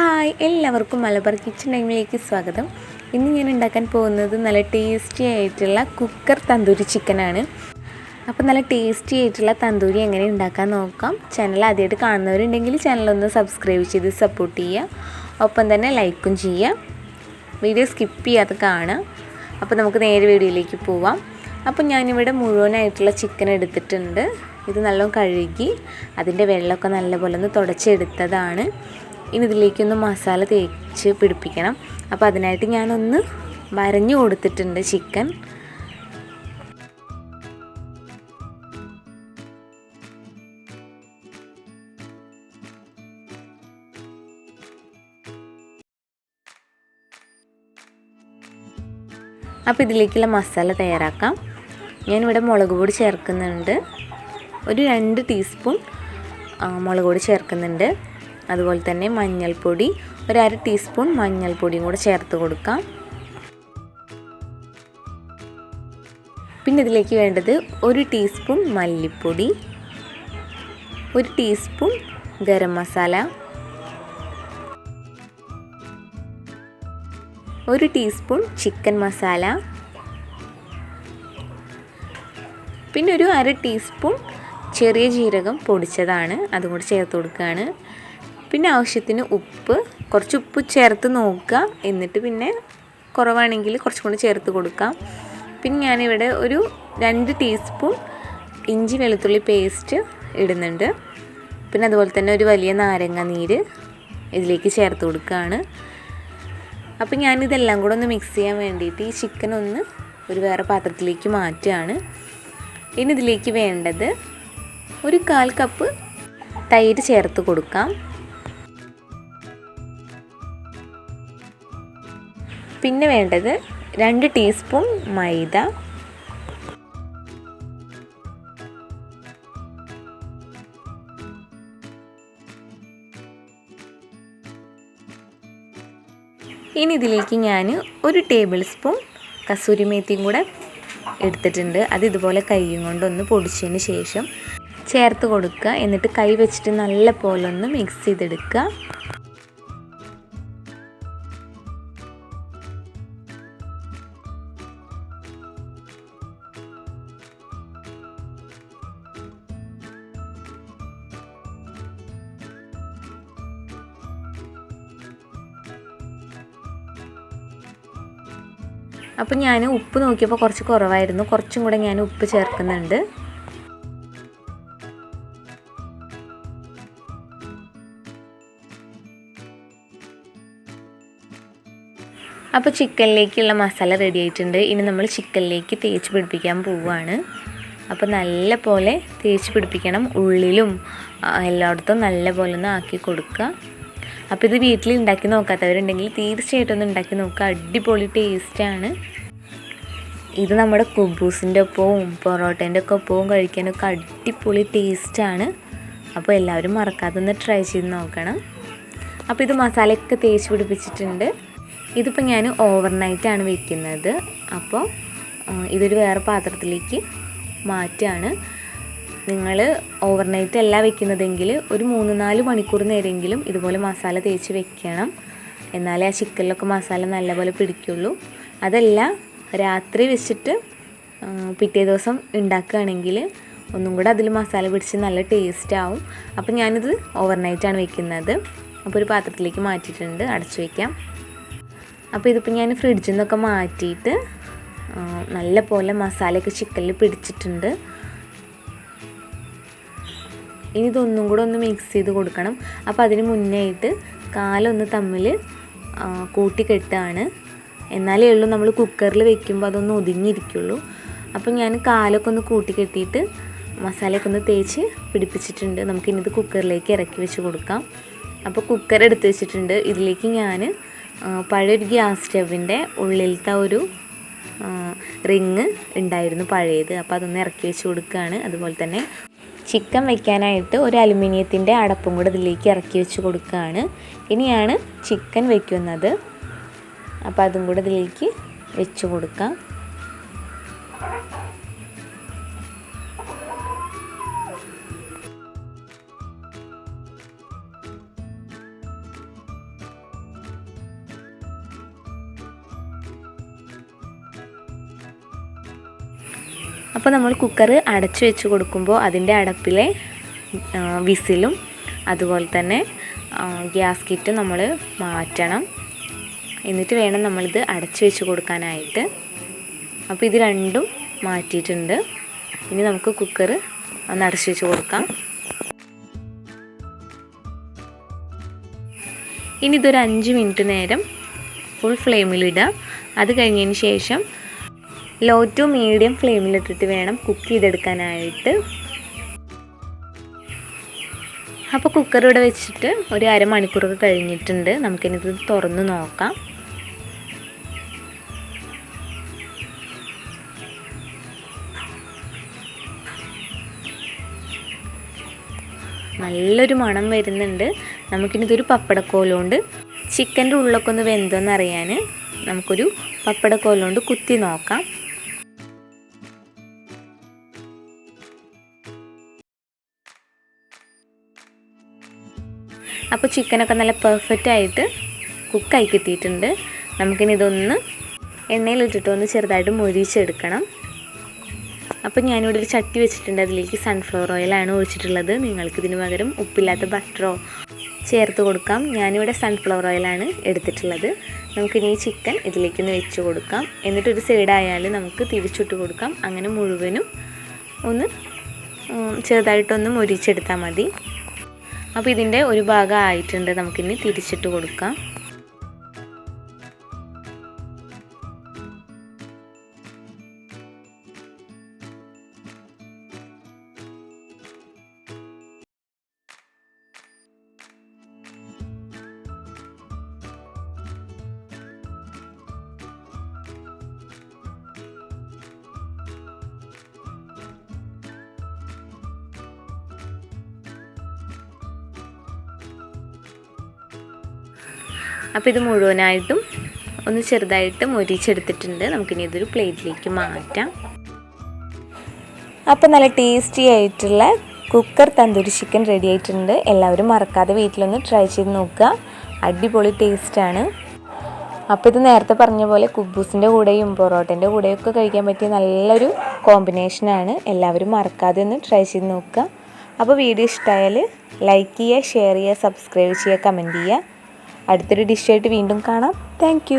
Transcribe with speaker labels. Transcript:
Speaker 1: Hi എല്ലാവർക്കും Malabar kitchen ടൈമിലേക്ക് സ്വാഗതം. ഇന്ന് ഞാൻ ഉണ്ടാക്കാൻ പോകുന്നത് നല്ല ടേസ്റ്റി ആയിട്ടുള്ള കുക്കർ തന്തൂരി ചിക്കനാണ്. അപ്പോൾ നല്ല ടേസ്റ്റി ആയിട്ടുള്ള തന്തൂരി എങ്ങനെ ഉണ്ടാക്കാൻ നോക്കാം. ചാനൽ ആദ്യമായിട്ട് കാണുന്നവരുണ്ടെങ്കിൽ ചാനലൊന്ന് സബ്സ്ക്രൈബ് ചെയ്ത് സപ്പോർട്ട് ചെയ്യുക. ഒപ്പം തന്നെ ലൈക്കും ചെയ്യുക. വീഡിയോ സ്കിപ്പ് ചെയ്യാതെ കാണുക. അപ്പോൾ നമുക്ക് നേരെ വീഡിയോയിലേക്ക് പോവാം. അപ്പോൾ ഞാനിവിടെ മുഴുവനായിട്ടുള്ള ചിക്കൻ എടുത്തിട്ടുണ്ട്. ഇത് നല്ലോണം കഴുകി അതിന്റെ വെള്ളമൊക്കെ നല്ലപോലെ ഒന്ന് തുടച്ചെടുത്തതാണ്. ഇനി ഇതിലേക്കൊന്ന് മസാല തേച്ച് പിടിപ്പിക്കണം. അപ്പോൾ അതിനായിട്ട് ഞാനൊന്ന് വരഞ്ഞു കൊടുത്തിട്ടുണ്ട് ചിക്കൻ. അപ്പോൾ ഇതിലേക്കുള്ള മസാല തയ്യാറാക്കാം. ഞാനിവിടെ മുളക് പൊടി ചേർക്കുന്നുണ്ട്. ഒരു രണ്ട് ടീസ്പൂൺ മുളക് പൊടി ചേർക്കുന്നുണ്ട്. അതുപോലെ തന്നെ മഞ്ഞൾപ്പൊടി ഒരു അര ടീസ്പൂൺ മഞ്ഞൾപ്പൊടിയും കൂടെ ചേർത്ത് കൊടുക്കാം. പിന്നെ ഇതിലേക്ക് വേണ്ടത് ഒരു ടീസ്പൂൺ മല്ലിപ്പൊടി ഒരു ടീസ്പൂൺ ഗരം മസാല ഒരു ടീസ്പൂൺ ചിക്കൻ മസാല പിന്നെ ഒരു അര ടീസ്പൂൺ ചെറിയ ജീരകം പൊടിച്ചതാണ് അതും കൂടി ചേർത്ത് കൊടുക്കുകയാണ്. പിന്നെ ആവശ്യത്തിന് ഉപ്പ് കുറച്ച് ഉപ്പ് ചേർത്ത് നോക്കുക. എന്നിട്ട് പിന്നെ കുറവാണെങ്കിൽ കുറച്ചും കൂടി ചേർത്ത് കൊടുക്കാം. പിന്നെ ഞാനിവിടെ ഒരു രണ്ട് ടീസ്പൂൺ ഇഞ്ചി വെളുത്തുള്ളി പേസ്റ്റ് ഇടുന്നുണ്ട്. പിന്നെ അതുപോലെ തന്നെ ഒരു വലിയ നാരങ്ങ നീര് ഇതിലേക്ക് ചേർത്ത് കൊടുക്കുകയാണ്. അപ്പം ഞാനിതെല്ലാം കൂടെ ഒന്ന് മിക്സ് ചെയ്യാൻ വേണ്ടിയിട്ട് ഈ ചിക്കൻ ഒന്ന് ഒരു വേറെ പാത്രത്തിലേക്ക് മാറ്റുകയാണ്. ഇനി ഇതിലേക്ക് വേണ്ടത് ഒരു കാൽ കപ്പ് തൈര് ചേർത്ത് കൊടുക്കാം. പിന്നെ വേണ്ടത് രണ്ട് ടീസ്പൂൺ മൈദ. ഇനി ഇതിലേക്ക് ഞാൻ ഒരു ടേബിൾ സ്പൂൺ കസൂരി മേത്തിയും കൂടെ എടുത്തിട്ടുണ്ട്. അത് ഇതുപോലെ കൈയും കൊണ്ടൊന്ന് പൊടിച്ചതിന് ശേഷം ചേർത്ത് കൊടുക്കുക. എന്നിട്ട് കൈ വെച്ചിട്ട് നല്ല പോലെ ഒന്ന് മിക്സ് ചെയ്തെടുക്കുക. അപ്പം ഞാൻ ഉപ്പ് നോക്കിയപ്പോൾ കുറച്ച് കുറവായിരുന്നു. കുറച്ചും കൂടെ ഞാൻ ഉപ്പ് ചേർക്കുന്നുണ്ട്. അപ്പോൾ ചിക്കനിലേക്കുള്ള മസാല റെഡി ആയിട്ടുണ്ട്. ഇനി നമ്മൾ ചിക്കനിലേക്ക് തേച്ച് പിടിപ്പിക്കാൻ പോവുകയാണ്. അപ്പോൾ നല്ല പോലെ തേച്ച് പിടിപ്പിക്കണം. ഉള്ളിലും എല്ലായിടത്തും നല്ല പോലെ ഒന്ന് ആക്കി കൊടുക്കുക. അപ്പോൾ ഇത് വീട്ടിൽ ഉണ്ടാക്കി നോക്കാത്തവരുണ്ടെങ്കിൽ തീർച്ചയായിട്ടും ഒന്ന് ഉണ്ടാക്കി നോക്കുക അടിപൊളി ടേസ്റ്റാണ് ഇത് നമ്മുടെ കുബൂസിന്റെ ഒപ്പവും പൊറോട്ടേന്റെ ഒക്കെ ഒപ്പവും കഴിക്കാനൊക്കെ അടിപൊളി ടേസ്റ്റാണ് അപ്പോൾ എല്ലാവരും മറക്കാതെ ഒന്ന് ട്രൈ ചെയ്ത് നോക്കണം. അപ്പോൾ ഇത് മസാലയൊക്കെ തേച്ച് പിടിപ്പിച്ചിട്ടുണ്ട്. ഇതിപ്പോൾ ഞാൻ ഓവർനൈറ്റാണ് വെക്കുന്നത്. അപ്പോൾ ഇതൊരു വേറെ പാത്രത്തിലേക്ക് മാറ്റുകയാണ് നിങ്ങൾ ഓവർനൈറ്റ് അല്ല വെക്കുന്നതെങ്കിൽ ഒരു മൂന്ന് നാല് മണിക്കൂർ നേരെങ്കിലും ഇതുപോലെ മസാല തേച്ച് വെക്കണം. എന്നാലേ ആ ചിക്കനിലൊക്കെ മസാല നല്ലപോലെ പിടിക്കുള്ളൂ. അതല്ല രാത്രി വെച്ചിട്ട് പിറ്റേ ദിവസം ഉണ്ടാക്കുകയാണെങ്കിൽ ഒന്നും കൂടെ അതിൽ മസാല പിടിച്ച് നല്ല ടേസ്റ്റ് ആവും. അപ്പോൾ ഞാനിത് ഓവർനൈറ്റാണ് വെക്കുന്നത്. അപ്പോൾ ഒരു പാത്രത്തിലേക്ക് മാറ്റിയിട്ടുണ്ട് അടച്ചു വയ്ക്കാം അപ്പോൾ ഇതിപ്പോൾ ഞാൻ ഫ്രിഡ്ജിൽ നിന്നൊക്കെ മാറ്റിയിട്ട് നല്ല പോലെ മസാലയൊക്കെ ചിക്കനിൽ പിടിച്ചിട്ടുണ്ട്. ഇനി ഇതൊന്നും കൂടെ ഒന്ന് മിക്സ് ചെയ്ത് കൊടുക്കണം. അപ്പോൾ അതിന് മുന്നേ ആയിട്ട് കാലൊന്ന് തമ്മിൽ കൂട്ടിക്കെട്ടാണ്. എന്നാലേ ഉള്ളൂ നമ്മൾ കുക്കറിൽ വെക്കുമ്പോൾ അതൊന്ന് ഒതുങ്ങിയിരിക്കുള്ളൂ. അപ്പോൾ ഞാൻ കാലൊക്കെ ഒന്ന് കൂട്ടിക്കെട്ടിയിട്ട് മസാലയൊക്കെ ഒന്ന് തേച്ച് പിടിപ്പിച്ചിട്ടുണ്ട്. നമുക്കിനിത് കുക്കറിലേക്ക് ഇറക്കി വെച്ച് കൊടുക്കാം. അപ്പോൾ കുക്കർ എടുത്ത് വെച്ചിട്ടുണ്ട്. ഇതിലേക്ക് ഞാൻ പഴയൊരു ഗ്യാസ് സ്റ്റവിന്റെ ഉള്ളിലത്തെ ഒരു റിങ് ഉണ്ടായിരുന്നു പഴയത്. അപ്പോൾ അതൊന്ന് ഇറക്കി വെച്ച് കൊടുക്കുകയാണ് അതുപോലെ തന്നെ ചിക്കൻ വയ്ക്കാനായിട്ട് ഒരു അലുമിനിയത്തിന്റെ അടപ്പും കൂടെ ഇതിലേക്ക് ഇറക്കി വെച്ച് കൊടുക്കുകയാണ്. ഇനിയാണ് ചിക്കൻ വയ്ക്കുന്നത്. അപ്പോൾ അതും കൂടെ ഇതിലേക്ക് വെച്ച് കൊടുക്കാം. അപ്പോൾ നമ്മൾ കുക്കർ അടച്ചു വെച്ച് കൊടുക്കുമ്പോൾ അതിന്റെ അടപ്പിലെ വിസിലും അതുപോലെ തന്നെ ഗ്യാസ് കിറ്റ് നമ്മൾ മാറ്റണം. എന്നിട്ട് വേണം നമ്മളിത് അടച്ചു വെച്ച് കൊടുക്കാനായിട്ട്. അപ്പോൾ ഇത് രണ്ടും മാറ്റിയിട്ടുണ്ട്. ഇനി നമുക്ക് കുക്കർ ഒന്ന് അടച്ചു വെച്ച് കൊടുക്കാം. ഇനി ഇതൊരു അഞ്ച് മിനിറ്റ് നേരം ഫുൾ ഫ്ലെയിമിലിടുക അത് കഴിഞ്ഞതിന് ശേഷം ലോ ടു മീഡിയം ഫ്ലെയിമിലിട്ടിട്ട് വേണം കുക്ക് ചെയ്തെടുക്കാനായിട്ട്. അപ്പോൾ കുക്കർ ഇവിടെ വെച്ചിട്ട് ഒരു അരമണിക്കൂറൊക്കെ കഴിഞ്ഞിട്ടുണ്ട്. നമുക്കിനിത് തുറന്ന് നോക്കാം. നല്ലൊരു മണം വരുന്നുണ്ട്. നമുക്കിനിതൊരു പപ്പടക്കോലുകൊണ്ട് ചിക്കന്റെ ഉള്ളൊക്കെ ഒന്ന് വെന്തോന്ന് അറിയാൻ നമുക്കൊരു പപ്പടക്കോലുകൊണ്ട് കുത്തി നോക്കാം. അപ്പോൾ ചിക്കനൊക്കെ നല്ല പെർഫെക്റ്റ് ആയിട്ട് കുക്കായി കിട്ടിയിട്ടുണ്ട്. നമുക്കിനി ഇതൊന്ന് എണ്ണയിലിട്ടിട്ട് ഒന്ന് ചെറുതായിട്ട് മൊരിച്ചെടുക്കണം. അപ്പോൾ ഞാനിവിടെ ഒരു ചട്ടി വെച്ചിട്ടുണ്ട്. അതിലേക്ക് സൺഫ്ലവർ ഓയിലാണ് ഒഴിച്ചിട്ടുള്ളത്. നിങ്ങൾക്ക് ഇതിന് പകരം ഉപ്പില്ലാത്ത ബട്ടറോ ചേർത്ത് കൊടുക്കാം. ഞാനിവിടെ സൺഫ്ലവർ ഓയിലാണ് എടുത്തിട്ടുള്ളത്. നമുക്കിനി ഈ ചിക്കൻ ഇതിലേക്കൊന്ന് വെച്ച് കൊടുക്കാം. എന്നിട്ടൊരു സൈഡായാൽ നമുക്ക് തിരിച്ചിട്ട് കൊടുക്കാം. അങ്ങനെ മുഴുവനും ഒന്ന് ചെറുതായിട്ടൊന്ന് മൊരിച്ചെടുത്താൽ മതി. അപ്പോൾ ഇതിന്റെ ഒരു ഭാഗം ആയിട്ടുണ്ട്. നമുക്കിനി തിരിച്ചിട്ട് കൊടുക്കാം. അപ്പോൾ ഇത് മുഴുവനായിട്ടും ഒന്ന് ചെറുതായിട്ട് മൊരിച്ചെടുത്തിട്ടുണ്ട്. നമുക്കിനി ഇതൊരു പ്ലേറ്റിലേക്ക് മാറ്റാം. അപ്പോൾ നല്ല ടേസ്റ്റി ആയിട്ടുള്ള കുക്കർ തന്തൂരി ചിക്കൻ റെഡി ആയിട്ടുണ്ട്. എല്ലാവരും മറക്കാതെ വീട്ടിലൊന്ന് ട്രൈ ചെയ്ത് നോക്കുക. അടിപൊളി ടേസ്റ്റാണ് അപ്പോൾ ഇത് നേരത്തെ പറഞ്ഞ പോലെ കുബൂസിന്റെ കൂടെയും പൊറോട്ടന്റെ കൂടെയൊക്കെ കഴിക്കാൻ പറ്റിയ നല്ലൊരു കോമ്പിനേഷനാണ് എല്ലാവരും മറക്കാതെ ഒന്ന് ട്രൈ ചെയ്ത് നോക്കുക. അപ്പോൾ വീഡിയോ ഇഷ്ടമായാൽ ലൈക്ക് ചെയ്യുക ഷെയർ ചെയ്യുക സബ്സ്ക്രൈബ് ചെയ്യുക കമന്റ് ചെയ്യുക. അടുത്തൊരു ഡിഷായിട്ട് വീണ്ടും കാണാം. താങ്ക്